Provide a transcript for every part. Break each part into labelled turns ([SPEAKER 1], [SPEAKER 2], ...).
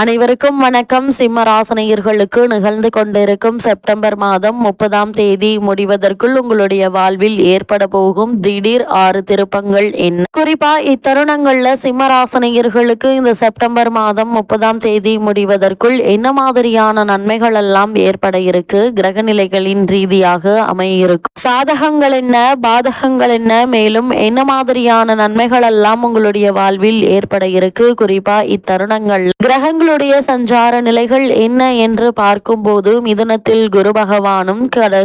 [SPEAKER 1] அனைவருக்கும் வணக்கம். சிம்மராசனையர்களுக்கு நிகழ்ந்து கொண்டிருக்கும் செப்டம்பர் மாதம் முப்பதாம் தேதி முடிவதற்குள் உங்களுடைய வாழ்வில் ஏற்பட போகும் திடீர் ஆறு திருப்பங்கள் என்ன? குறிப்பா இத்தருணங்கள்ல சிம்மராசனையர்களுக்கு இந்த செப்டம்பர் மாதம் முப்பதாம் தேதி முடிவதற்குள் என்ன மாதிரியான நன்மைகள் எல்லாம் ஏற்பட இருக்கு? கிரகநிலைகளின் ரீதியாக அமையிருக்கும். சாதகங்கள் என்ன? பாதகங்கள் என்ன? மேலும் என்ன மாதிரியான நன்மைகள் எல்லாம் உங்களுடைய வாழ்வில் ஏற்பட இருக்கு? குறிப்பா இத்தருணங்கள் கிரகங்கள் கிரகங்களுடைய சஞ்சார நிலைகள் என்ன என்று பார்க்கும்போது மிதுனத்தில் குரு பகவானும்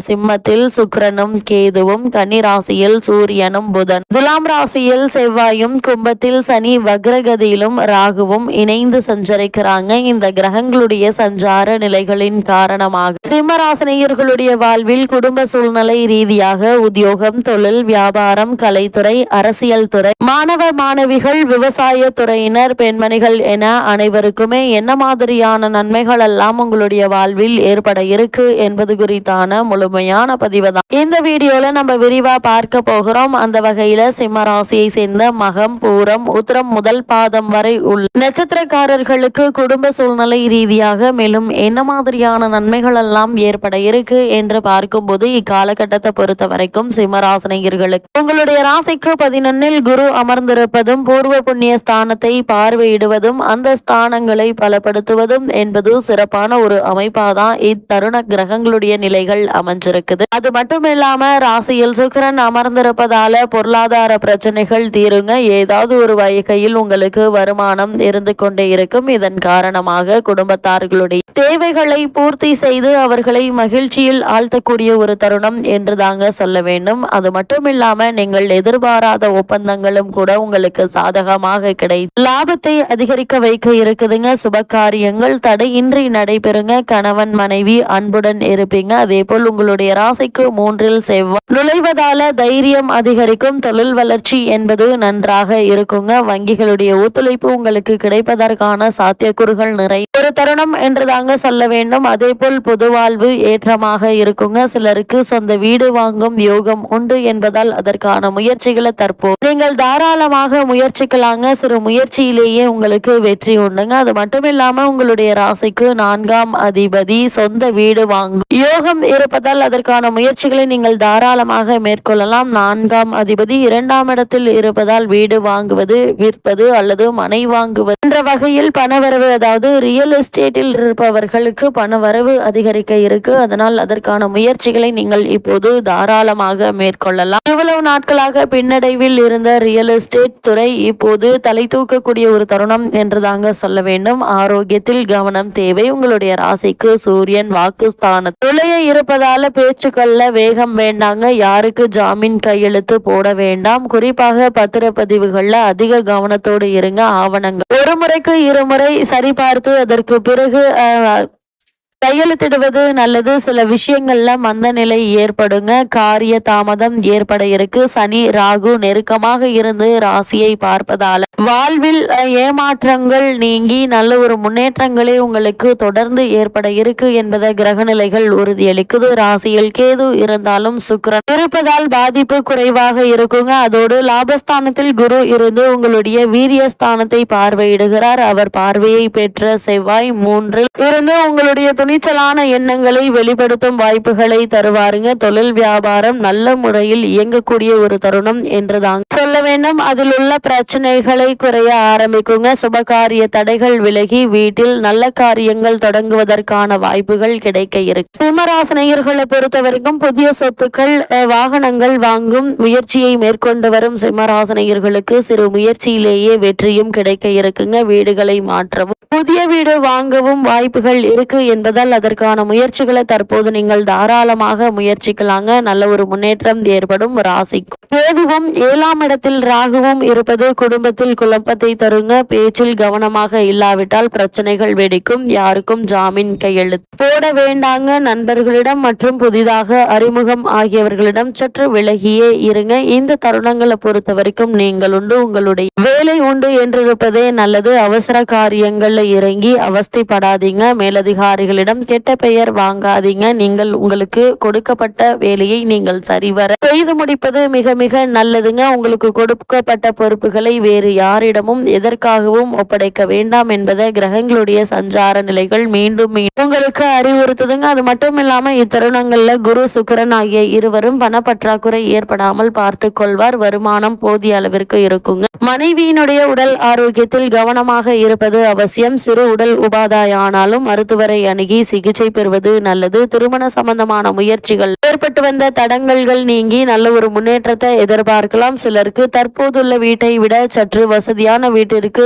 [SPEAKER 1] சிம்மத்தில் சுக்கிரனும் கேதுவும் கன்னி ராசியில் சூரியனும் புதன். துலாம் ராசியில் செவ்வாயும் கும்பத்தில் சனி வக்ரகதியிலும் ராகுவும் இணைந்து சஞ்சரிக்கிறாங்க. இந்த கிரகங்களுடைய சஞ்சார நிலைகளின் காரணமாக. சிம்மராசினியர்களுடைய வாழ்வில் குடும்ப சூழ்நிலை ரீதியாக உத்தியோகம் தொழில் வியாபாரம் கலைத்துறை அரசியல் துறை. மாணவ மாணவிகள் விவசாய துறையினர் பெண்மணிகள் என அனைவருக்குமே என்ன மாதிரியான நன்மைகள் எல்லாம் உங்களுடைய வாழ்வில் ஏற்பட இருக்கு என்பது குறித்தான முழுமையான பதிவு தான் இந்த வீடியோல நம்ம விரிவா பார்க்க போகிறோம். அந்த வகையில சிம்ம ராசியை சேர்ந்த மகம் பூரம் உத்திரம் முதல் பாதம் வரை உள்ள நட்சத்திரக்காரர்களுக்கு குடும்ப சூழ்நிலை ரீதியாக மேலும் என்ன மாதிரியான நன்மைகள் எல்லாம் ஏற்பட இருக்கு என்று பார்க்கும்போது இக்காலகட்டத்தை பொறுத்த வரைக்கும் சிம்மராசினியர்களுக்கு உங்களுடைய ராசிக்கு பதினொன்னில் குரு அமர்ந்திருப்பதும் பூர்வ புண்ணிய ஸ்தானத்தை பார்வையிடுவதும் அந்த ஸ்தானங்களை பலப்படுத்துவதும் என்பது சிறப்பான ஒரு அமைப்பாக தான் இத்தருண கிரகங்களுடைய நிலைகள் அமைஞ்சிருக்குது. அது மட்டும் இல்லாம ராசியில் சுக்கரன் அமர்ந்திருப்பதால பொருளாதார பிரச்சனைகள் தீருங்க. ஏதாவது ஒரு வகையில் உங்களுக்கு வருமானம் இருந்து கொண்டே இருக்கும். இதன் காரணமாக குடும்பத்தார்களுடைய தேவைகளை பூர்த்தி செய்து அவர்களை மகிழ்ச்சியில் ஆழ்த்தக்கூடிய ஒரு தருணம் என்று தாங்க சொல்ல வேண்டும். அது மட்டும் இல்லாம நீங்கள் எதிர்பாராத ஒப்பந்தங்களும் கூட உங்களுக்கு சாதகமாக கிடை லாபத்தை அதிகரிக்க வைக்க இருக்குதுங்க. சுபகாரியங்கள் தடையின்றி நடைபெறுங்க. கணவன் மனைவி அன்புடன் இருப்பீங்க. அதே போல் உங்களுடைய ராசிக்கு மூன்றில் செவ்வாய் நுழைவதால தைரியம் அதிகரிக்கும். தொழில் வளர்ச்சி என்பது நன்றாக இருக்குங்க. வங்கிகளுடைய ஒத்துழைப்பு உங்களுக்கு கிடைப்பதற்கான சாத்தியக்கூறுகள் நிறை ஒரு தருணம் என்று தாங்க சொல்ல வேண்டும். அதே போல் பொது வாழ்வு ஏற்றமாக இருக்குங்க. சிலருக்கு சொந்த வீடு வாங்கும் யோகம் உண்டு என்பதால் அதற்கான முயற்சிகளை தற்போது நீங்கள் தாராளமாக முயற்சிக்கலாங்க. சிறு முயற்சியிலேயே உங்களுக்கு வெற்றி உண்டுங்க. அது மட்டும் இல்லாம உங்களுடைய ராசிக்கு நான்காம் அதிபதி சொந்த வீடு வாங்கும் யோகம் இருப்பதால் அதற்கான முயற்சிகளை நீங்கள் தாராளமாக மேற்கொள்ளலாம். நான்காம் அதிபதி இரண்டாம் இடத்தில் இருப்பதால் வீடு வாங்குவது விற்பது அல்லது மனை வாங்குவது. என்ற வகையில் பணவரவு அதாவது ரியல் எஸ்டேட்டில் இருப்பவர்களுக்கு பணவரவு அதிகரிக்க இருக்கு. அதனால் அதற்கான முயற்சிகளை நீங்கள் இப்போது தாராளமாக மேற்கொள்ளலாம். இவ்வளவு நாட்களாக பின்னடைவில் இருந்த ரியல் எஸ்டேட் துறை இப்போது தலை தூக்கக்கூடிய ஒரு தருணம் என்றுதாங்க சொல்ல வேண்டும். ஆரோக்கியத்தில் கவனம் தேவை. உங்களுடைய ராசிக்கு சூரியன் வாக்குஸ்தான துளைய இருப்பதால பேச்சுக்கள்ல வேகம் வேண்டாங்க. யாருக்கு ஜாமீன் கையெழுத்து போட வேண்டாம். குறிப்பாக பத்திரப்பதிவுகள்ல அதிக கவனத்தோடு இருங்க. ஆவணங்கள். ஒரு முறைக்கு இருமுறை சரிபார்த்து அதற்கு பிறகு கையெழுத்திடுவது நல்லது. சில விஷயங்கள்ல மந்த நிலை ஏற்படுங்க. காரிய தாமதம் ஏற்பட இருக்கு. சனி ராகு நெருக்கமாக இருந்து ராசியை பார்ப்பதால. வாழ்வில் ஏமாற்றங்கள் நீங்கி நல்ல ஒரு முன்னேற்றங்களே உங்களுக்கு தொடர்ந்து ஏற்பட இருக்கு என்பதை கிரகநிலைகள் உறுதியளிக்குது. ராசியில் கேது இருந்தாலும் சுக்கரன் இருப்பதால் பாதிப்பு குறைவாக இருக்குங்க. அதோடு லாபஸ்தானத்தில் குரு இருந்து உங்களுடைய வீரியஸ்தானத்தை பார்வையிடுகிறார். அவர் பார்வையை பெற்ற செவ்வாய் மூன்றில் இருந்து உங்களுடைய துணிச்சலான எண்ணங்களை வெளிப்படுத்தும் வாய்ப்புகளை தருவாருங்க. தொழில் வியாபாரம் நல்ல முறையில் இயங்கக்கூடிய ஒரு தருணம் என்றுதான் சொல்ல வேண்டும். அதில் உள்ள பிரச்சனைகளை குறைய ஆரம்பிக்குங்க. சுபகாரிய தடைகள் விலகி வீட்டில் நல்ல காரியங்கள் தொடங்குவதற்கான வாய்ப்புகள் கிடைக்க இருக்கு. சிம்மராசனையர்களை பொறுத்த வரைக்கும் புதிய சொத்துக்கள் வாகனங்கள் வாங்கும் முயற்சியை மேற்கொண்டு வரும் சிம்மராசனையர்களுக்கு சிறு முயற்சியிலேயே வெற்றியும் கிடைக்க இருக்குங்க. வீடுகளை மாற்றவும் புதிய வீடு வாங்கவும் வாய்ப்புகள் இருக்கு என்பதால் அதற்கான முயற்சிகளை தற்போது நீங்கள் தாராளமாக முயற்சிக்கலாங்க. நல்ல ஒரு முன்னேற்றம் ஏற்படும் ராசிக்கு. கேதுவும் ஏழாம் இடத்தில் ராகுவும் இருப்பது குடும்பத்தில் குழப்பத்தை தருங்க. பேச்சில் கவனமாக இல்லாவிட்டால் பிரச்சனைகள் வெடிக்கும். யாருக்கும் ஜாமீன் கையெழுத்து. போட வேண்டாங்க. நண்பர்களிடம் மற்றும் புதிதாக அறிமுகம் ஆகியவர்களிடம் சற்று விலகியே இருங்க. இந்த தருணங்களை பொறுத்த வரைக்கும் நீங்கள் உண்டு. உங்களுடைய வேலை உண்டு என்றிருப்பதே நல்லது. அவசர காரியங்கள்ல இறங்கி அவஸ்தைப்படாதீங்க. மேலதிகாரிகளிடம் கெட்ட பெயர் வாங்காதீங்க. நீங்கள் உங்களுக்கு கொடுக்கப்பட்ட வேலையை நீங்கள் சரிவர செய்து முடிப்பது மிக மிக நல்லதுங்க. உங்களுக்கு கொடுக்கப்பட்ட பொறுப்புகளை வேறு யாரிடமும் எதற்காகவும் ஒப்படைக்க வேண்டாம் என்பதை கிரகங்களுடைய சஞ்சார நிலைகள் மீண்டும் உங்களுக்கு அறிவுறுத்துதுங்க. அது மட்டும் இல்லாம இத்தருணங்கள்ல குரு சுக்கரன் ஆகிய இருவரும் பணப்பற்றாக்குறை ஏற்படாமல் பார்த்து கொள்வார். வருமானம் போதிய அளவிற்கு இருக்குங்க. மனைவியினுடைய உடல் ஆரோக்கியத்தில் கவனமாக இருப்பது அவசியம். சிறு உடல் உபாதாயானாலும் மருத்துவரை அணுகி சிகிச்சை பெறுவது நல்லது. திருமண சம்பந்தமான முயற்சிகள் ஏற்பட்டு வந்த தடங்கல்கள் நீங்கி நல்ல ஒரு முன்னேற்றத்தை எதிர்பார்க்கலாம். சிலருக்கு தற்போதுள்ள வீட்டை விட சற்று வசதியான வீட்டிற்கு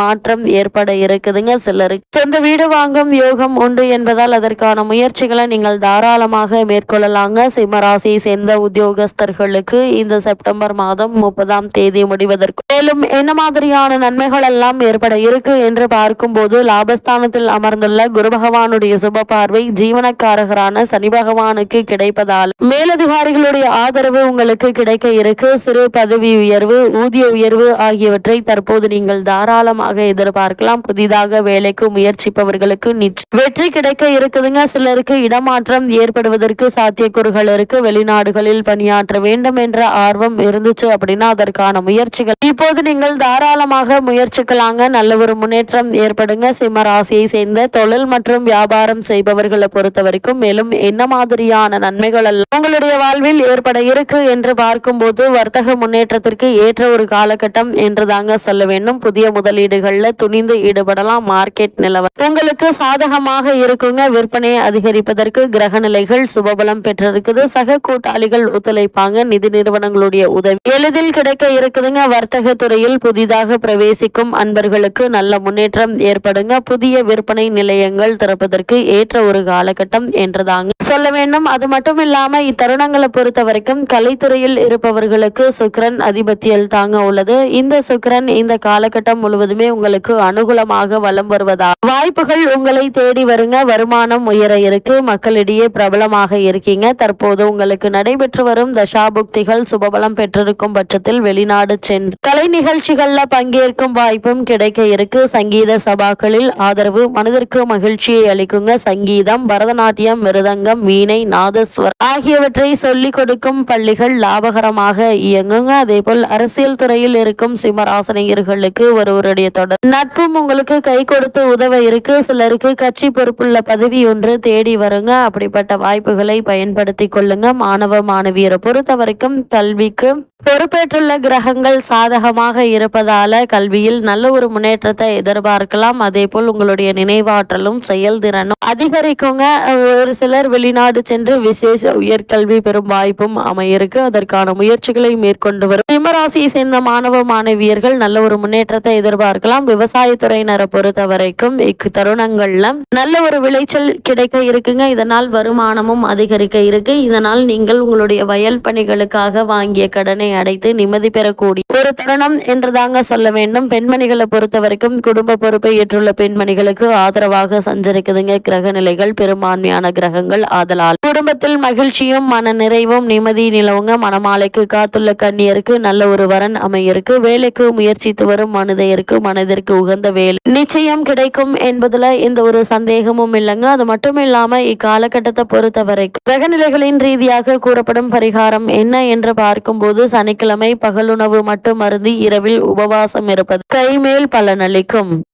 [SPEAKER 1] மாற்றம் ஏற்பட இருக்குதுங்க சிலருக்கு. சொந்த வீடு வாங்கும் யோகம் உண்டு என்பதால் அதற்கான முயற்சிகளை நீங்கள் தாராளமாக மேற்கொள்ளலாங்க. சிம்மராசியை சேர்ந்த உத்தியோகஸ்தர்களுக்கு இந்த செப்டம்பர் மாதம் முப்பதாம் தேதி முடிவதற்கு. மேலும் என்ன மாதிரியான நன்மைகள் எல்லாம் ஏற்பட இருக்கு என்று பார்க்கும்போது லாபஸ்தானத்தில் அமர்ந்துள்ள குரு பகவானுடைய சுப பார்வை ஜீவனக்காரகரான சனி பகவானுக்கு இருப்பதால் மேலதிகாரிகளுடைய ஆதரவு உங்களுக்கு கிடைக்க இருக்கு. சிறு பதவி உயர்வு ஊதிய உயர்வு ஆகியவற்றை தற்போது நீங்கள் தாராளமாக எதிர்பார்க்கலாம். புதிதாக வேலைக்கு முயற்சிப்பவர்களுக்கு வெற்றி கிடைக்க இருக்குதுங்க. சிலருக்கு இடமாற்றம் ஏற்படுவதற்கு சாத்தியக்கூறுகள் இருக்கு. வெளிநாடுகளில் பணியாற்ற வேண்டும் என்ற ஆர்வம் இருந்துச்சு அப்படின்னா அதற்கான முயற்சிகள். இப்போது நீங்கள் தாராளமாக முயற்சிக்கலாங்க. நல்ல ஒரு முன்னேற்றம் ஏற்படுங்க. சிம்ம ராசியை சேர்ந்த தொழில் மற்றும் வியாபாரம் செய்பவர்களை பொறுத்த வரைக்கும் மேலும் என்ன மாதிரியான நன்மைகள் எல்லாம் உங்களுடைய வாழ்வில் ஏற்பட இருக்கு என்று பார்க்கும்போது வர்த்தக முன்னேற்றத்திற்கு ஏற்ற ஒரு காலகட்டம் என்று தாங்க சொல்ல வேண்டும். புதிய முதலீடுகள்ல துணிந்து ஈடுபடலாம். மார்க்கெட் நிலவரம் உங்களுக்கு சாதகமாக இருக்குங்க. விற்பனையை அதிகரிப்பதற்கு கிரக நிலைகள் சுபபலம் பெற்றிருக்குது. சக கூட்டாளிகள் ஒத்துழைப்பாங்க. நிதி நிறுவனங்களுடைய உதவி எளிதில் கிடைக்க இருக்குதுங்க. வர்த்தக துறையில் புதிதாக பிரவேசிக்கும் அன்பர்களுக்கு நல்ல முன்னேற்றம் ஏற்படுங்க. புதிய விற்பனை நிலையங்கள் திறப்பதற்கு ஏற்ற ஒரு காலகட்டம் என்றுதாங்க சொல்ல வேண்டும். அது மட்டும் இல்லாம இத்தருணங்களை பொறுத்த வரைக்கும் கலைத்துறையில் இருப்பவர்களுக்கு சுக்கிரன் அதிபத்தியல் தாங்க உள்ளது. இந்த சுக்கரன் இந்த காலகட்டம் முழுவதுமே உங்களுக்கு அனுகூலமாக வலம் வருவதா வாய்ப்புகள் உங்களை தேடி வருங்க. வருமானம் உயர இருக்கு. மக்களிடையே பிரபலமாக இருக்கீங்க. தற்போது உங்களுக்கு நடைபெற்று வரும் தசாபுக்திகள் சுபபலம் பெற்றிருக்கும் பட்சத்தில் வெளிநாடு சென்று கலை நிகழ்ச்சிகள்ல பங்கேற்கும் வாய்ப்பும் கிடைக்க இருக்கு. சங்கீத சபாக்களில் ஆதரவு மனதிற்கு மகிழ்ச்சியை அளிக்குங்க. சங்கீதம் பரதநாட்டியம் மிருதங்கம் வீணை நாதஸ்வர ஆகியவற்றை சொல்லிக் கொடுக்கும் பள்ளிகள் லாபகரமாக இயங்குங்க. அதே போல் அரசியல் துறையில் இருக்கும் சிம்மராசனியர்களுக்கு ஒருவருடைய தொடர் நட்பும் உங்களுக்கு கை கொடுத்து உதவ இருக்கு. சிலருக்கு கட்சி பொறுப்புள்ள பதவி ஒன்று தேடி வருங்க. அப்படிப்பட்ட வாய்ப்புகளை பயன்படுத்திக் கொள்ளுங்க. மாணவ மாணவியரை பொறுத்த வரைக்கும் கல்விக்கு பொறுப்பேற்றுள்ள கிரகங்கள் சாதகமாக இருப்பதால கல்வியில் நல்ல ஒரு முன்னேற்றத்தை எதிர்பார்க்கலாம். அதே போல் உங்களுடைய நினைவாற்றலும் செயல்திறனும் அதிகரிக்குங்க. ஒரு சிலர் வெளிநாடு சென்று விசேஷ உயர்கல்வி பெறும் வாய்ப்பும் அமையிருக்கு. அதற்கான முயற்சிகளை மேற்கொண்டு வரும். சிம்மராசியை சேர்ந்த மாணவ மாணவியர்கள் நல்ல ஒரு முன்னேற்றத்தை எதிர்பார்க்கலாம். விவசாயத்துறையினரை பொறுத்த வரைக்கும் இக்கு நல்ல ஒரு விளைச்சல் கிடைக்க இருக்குங்க. இதனால் வருமானமும் அதிகரிக்க இருக்கு. இதனால் நீங்கள் உங்களுடைய வயல் பணிகளுக்காக வாங்கிய கடனை அடைத்து நிம்மதி பெறக்கூடிய ஒரு தருணம் என்றுதாங்க சொல்ல வேண்டும். பெண்மணிகளை பொறுத்த வரைக்கும் குடும்ப பொறுப்பை ஏற்றுள்ள பெண்மணிகளுக்கு ஆதரவாக சஞ்சரிக்குதுங்க கிரக நிலைகள் பெரும்பான்மையான கிரகங்கள். ஆதலால் குடும்பத்தில் மகிழ்ச்சியும் மன நிறைவும் நிம்மதி நிலவுங்க. மனமாலைக்கு காத்துள்ள கண்ணியருக்கு நல்ல ஒரு வரன் அமையிருக்கு வேலைக்கு முயற்சித்து வரும் மனிதருக்கு மனதிற்கு உகந்த வேலை நிச்சயம் கிடைக்கும் என்பதுல எந்த ஒரு சந்தேகமும் இல்லைங்க. அது மட்டும் இல்லாம இக்காலகட்டத்தை பொறுத்த வரைக்கும் கிரகநிலைகளின் ரீதியாக கூறப்படும் பரிகாரம் என்ன என்று பார்க்கும்போது சனிக்கிழமை பகலுணவு மட்டும் அருந்தி இரவில் உபவாசம் இருப்பது கைமேல் பலனளிக்கும்.